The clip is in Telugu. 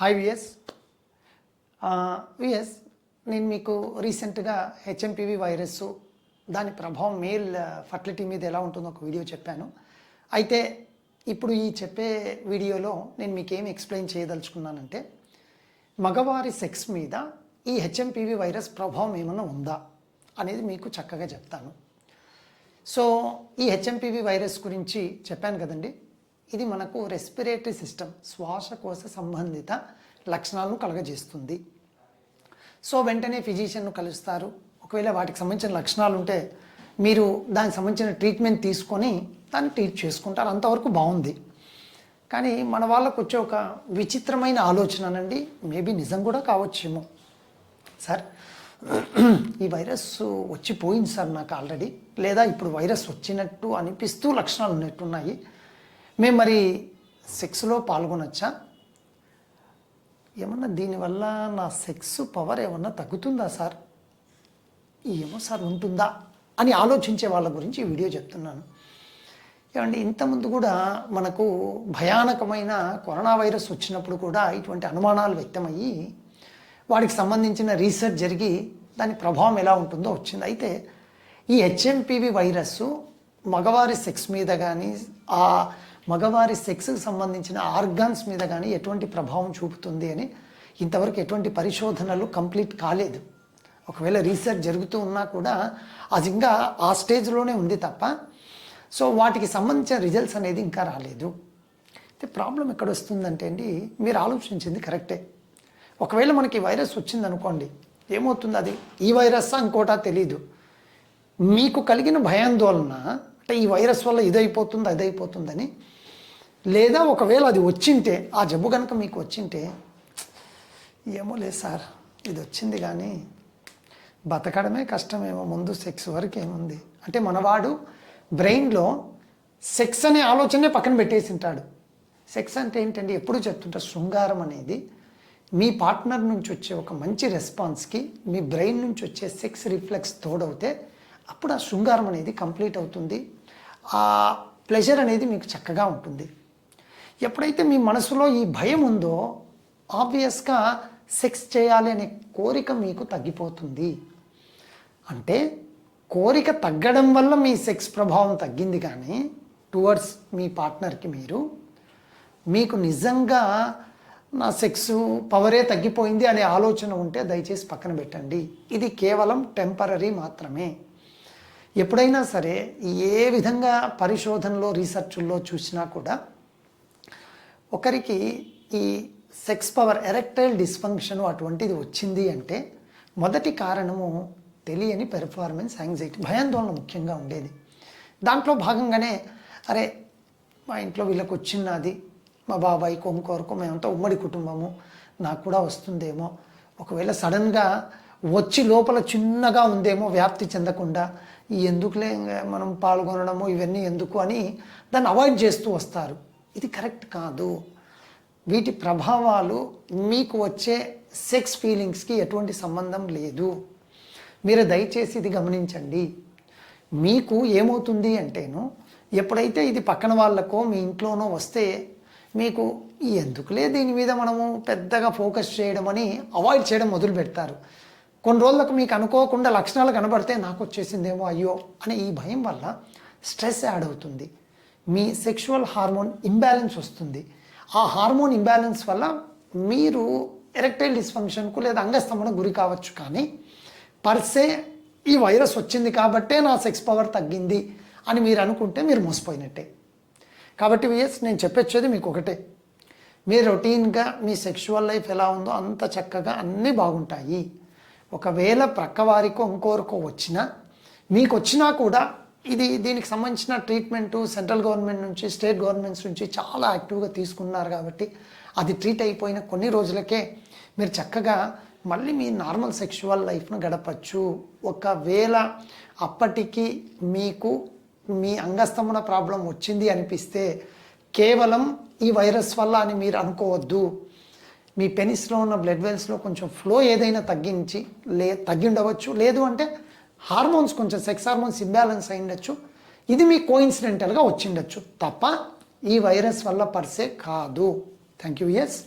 హాయ్ విఎస్ విఎస్ నేను మీకు రీసెంట్గా హెచ్ఎంపివి వైరస్ దాని ప్రభావం మేల్ ఫర్టిలిటీ uh, మీద ఎలా ఉంటుందో ఒక వీడియో చెప్పాను. అయితే ఇప్పుడు ఈ చెప్పే వీడియోలో నేను మీకు ఏం ఎక్స్ప్లెయిన్ చేయదలుచుకున్నానంటే మగవారి సెక్స్ మీద ఈ హెచ్ఎంపివి వైరస్ ప్రభావం ఏమైనా ఉందా అనేది మీకు చక్కగా చెప్తాను. సో ఈ హెచ్ఎంపివి వైరస్ గురించి చెప్పాను కదండి. ఇది మనకు రెస్పిరేటరీ సిస్టమ్ శ్వాసకోశ సంబంధిత లక్షణాలను కలగజేస్తుంది. సో వెంటనే ఫిజిషియన్ను కలుస్తారు. ఒకవేళ వాటికి సంబంధించిన లక్షణాలు ఉంటే మీరు దానికి సంబంధించిన ట్రీట్మెంట్ తీసుకొని దాన్ని ట్రీట్ చేసుకుంటారు. అంతవరకు బాగుంది. కానీ మన వాళ్ళకు వచ్చే ఒక విచిత్రమైన ఆలోచననండి మేబీ నిజం కూడా కావచ్చేమో. సార్ ఈ వైరస్ వచ్చిపోయింది సార్ నాకు ఆల్రెడీ. లేదా ఇప్పుడు వైరస్ వచ్చినట్టు అనిపిస్తూ లక్షణాలు ఉన్నట్టున్నాయి. మేము మరి సెక్స్లో పాల్గొనొచ్చా? ఏమన్నా దీనివల్ల నా సెక్స్ పవర్ ఏమన్నా తగ్గుతుందా సార్? ఏమో సార్ ఉంటుందా? అని ఆలోచించే వాళ్ళ గురించి ఈ వీడియో చెప్తున్నాను. ఏమండి ఇంతకుముందు కూడా మనకు భయానకమైన కరోనా వైరస్ వచ్చినప్పుడు కూడా ఇటువంటి అనుమానాలు వ్యక్తమయ్యి వాటికి సంబంధించిన రీసెర్చ్ జరిగి దాని ప్రభావం ఎలా ఉంటుందో వచ్చింది. అయితే ఈ హెచ్ఎంపివి వైరస్ మగవారి సెక్స్ మీద కానీ ఆ మగవారి సెక్స్కి సంబంధించిన ఆర్గాన్స్ మీద కానీ ఎటువంటి ప్రభావం చూపుతుంది అని ఇంతవరకు ఎటువంటి పరిశోధనలు కంప్లీట్ కాలేదు. ఒకవేళ రీసెర్చ్ జరుగుతూ ఉన్నా కూడా అది ఇంకా ఆ స్టేజ్లోనే ఉంది తప్ప. సో వాటికి సంబంధించిన రిజల్ట్స్ అనేది ఇంకా రాలేదు. అయితే ప్రాబ్లం ఎక్కడ వస్తుందంటే అండి మీరు ఆలోచించింది కరెక్టే. ఒకవేళ మనకి వైరస్ వచ్చింది అనుకోండి ఏమవుతుంది అది? ఈ వైరస్ ఇంకోటా తెలీదు. మీకు కలిగిన భయాందోళన అంటే ఈ వైరస్ వల్ల ఇదైపోతుంది అదైపోతుందని లేదా ఒకవేళ అది వచ్చింటే ఆ జబ్బు కనుక మీకు వచ్చింటే ఏమో లేదు సార్ ఇది వచ్చింది కానీ బతకడమే కష్టమేమో ముందు సెక్స్ వరకు ఏముంది? అంటే మనవాడు బ్రెయిన్లో సెక్స్ అనే ఆలోచనే పక్కన పెట్టేసి ఉంటాడు సెక్స్ అంటే ఏంటండి? ఎప్పుడు చెప్తుంటా శృంగారం అనేది మీ పార్ట్నర్ నుంచి వచ్చే ఒక మంచి రెస్పాన్స్కి మీ బ్రెయిన్ నుంచి వచ్చే సెక్స్ రిఫ్లెక్స్ తోడవుతే అప్పుడు ఆ శృంగారం అనేది కంప్లీట్ అవుతుంది. ఆ ప్లెజర్ అనేది మీకు చక్కగా ఉంటుంది. ఎప్పుడైతే మీ మనసులో ఈ భయం ఉందో ఆబ్వియస్గా సెక్స్ చేయాలి అనే కోరిక మీకు తగ్గిపోతుంది. అంటే కోరిక తగ్గడం వల్ల మీ సెక్స్ ప్రభావం తగ్గింది కానీ టువర్డ్స్ మీ పార్ట్నర్కి మీరు మీకు నిజంగా నా సెక్స్ పవరే తగ్గిపోయింది అనే ఆలోచన ఉంటే దయచేసి పక్కన పెట్టండి. ఇది కేవలం టెంపరీ మాత్రమే. ఎప్పుడైనా సరే ఏ విధంగా పరిశోధనలో రీసెర్చ్ల్లో చూసినా కూడా ఒకరికి ఈ సెక్స్ పవర్ ఎరెక్టైల్ డిస్ఫంక్షన్ అటువంటిది వచ్చింది అంటే మొదటి కారణము తెలియని పెర్ఫార్మెన్స్ యాంగ్జైటీ భయాందోళన ముఖ్యంగా ఉండేది. దాంట్లో భాగంగానే అరే మా ఇంట్లో వీళ్ళకి వచ్చినది మా బాబాయ్ ఇంకొకరికి మేమంతా ఉమ్మడి కుటుంబము నాకు కూడా వస్తుందేమో. ఒకవేళ సడన్గా వచ్చి లోపల చిన్నగా ఉందేమో వ్యాప్తి చెందకుండా ఈ ఎందుకులే మనం పాల్గొనడము ఇవన్నీ ఎందుకు? అని దాన్ని అవాయిడ్ చేస్తూ వస్తారు. ఇది కరెక్ట్ కాదు. వీటి ప్రభావాలు మీకు వచ్చే సెక్స్ ఫీలింగ్స్కి ఎటువంటి సంబంధం లేదు. మీరు దయచేసి ఇది గమనించండి. మీకు ఏమవుతుంది అంటేను ఎప్పుడైతే ఇది పక్కన వాళ్ళకో మీ ఇంట్లోనో వస్తే మీకు ఎందుకులే దీని మీద మనము పెద్దగా ఫోకస్ చేయడం అని అవాయిడ్ చేయడం మొదలు పెడతారు. కొన్ని రోజులకు మీకు అనుకోకుండా లక్షణాలు కనబడితే నాకు వచ్చేసిందేమో అయ్యో అనే ఈ భయం వల్ల స్ట్రెస్ యాడ్ అవుతుంది. మీ సెక్షువల్ హార్మోన్ ఇంబ్యాలెన్స్ వస్తుంది. ఆ హార్మోన్ ఇంబ్యాలెన్స్ వల్ల మీరు ఎరెక్టైల్ డిస్ఫంక్షన్కు లేదా అంగస్తంభన గురి కావచ్చు కానీ పర్సే ఈ వైరస్ వచ్చింది కాబట్టే నా సెక్స్ పవర్ తగ్గింది అని మీరు అనుకుంటే మీరు మోసపోయినట్టే. కాబట్టి విఎస్ నేను చెప్పొచ్చేది మీకు ఒకటే. మీ రొటీన్గా మీ సెక్షువల్ లైఫ్ ఎలా ఉందో అంత చక్కగా అన్నీ బాగుంటాయి. ఒకవేళ ప్రక్కవారికో ఇంకోరికో వచ్చినా మీకు వచ్చినా కూడా ఇది దీనికి సంబంధించిన ట్రీట్మెంటు సెంట్రల్ గవర్నమెంట్ నుంచి స్టేట్ గవర్నమెంట్స్ నుంచి చాలా యాక్టివ్గా తీసుకున్నారు కాబట్టి అది ట్రీట్ అయిపోయిన కొన్ని రోజులకే మీరు చక్కగా మళ్ళీ మీ నార్మల్ సెక్షువల్ లైఫ్ను గడపచ్చు. ఒకవేళ అప్పటికి మీకు మీ అంగస్తంభన ప్రాబ్లం వచ్చింది అనిపిస్తే కేవలం ఈ వైరస్ వల్ల అని మీరు అనుకోవద్దు. మీ పెనిస్లో ఉన్న బ్లడ్ వెల్స్లో కొంచెం ఫ్లో ఏదైనా తగ్గించి లే తగ్గి ఉండవచ్చు. లేదు అంటే హార్మోన్స్ కొంచెం సెక్స్ హార్మోన్స్ ఇంబ్యాలెన్స్ అయిండొచ్చు ఇది మీ కోఇన్సిడెంటల్గా వచ్చిండొచ్చు. తప్ప ఈ వైరస్ వల్ల పర్సే కాదు. Thank you yes?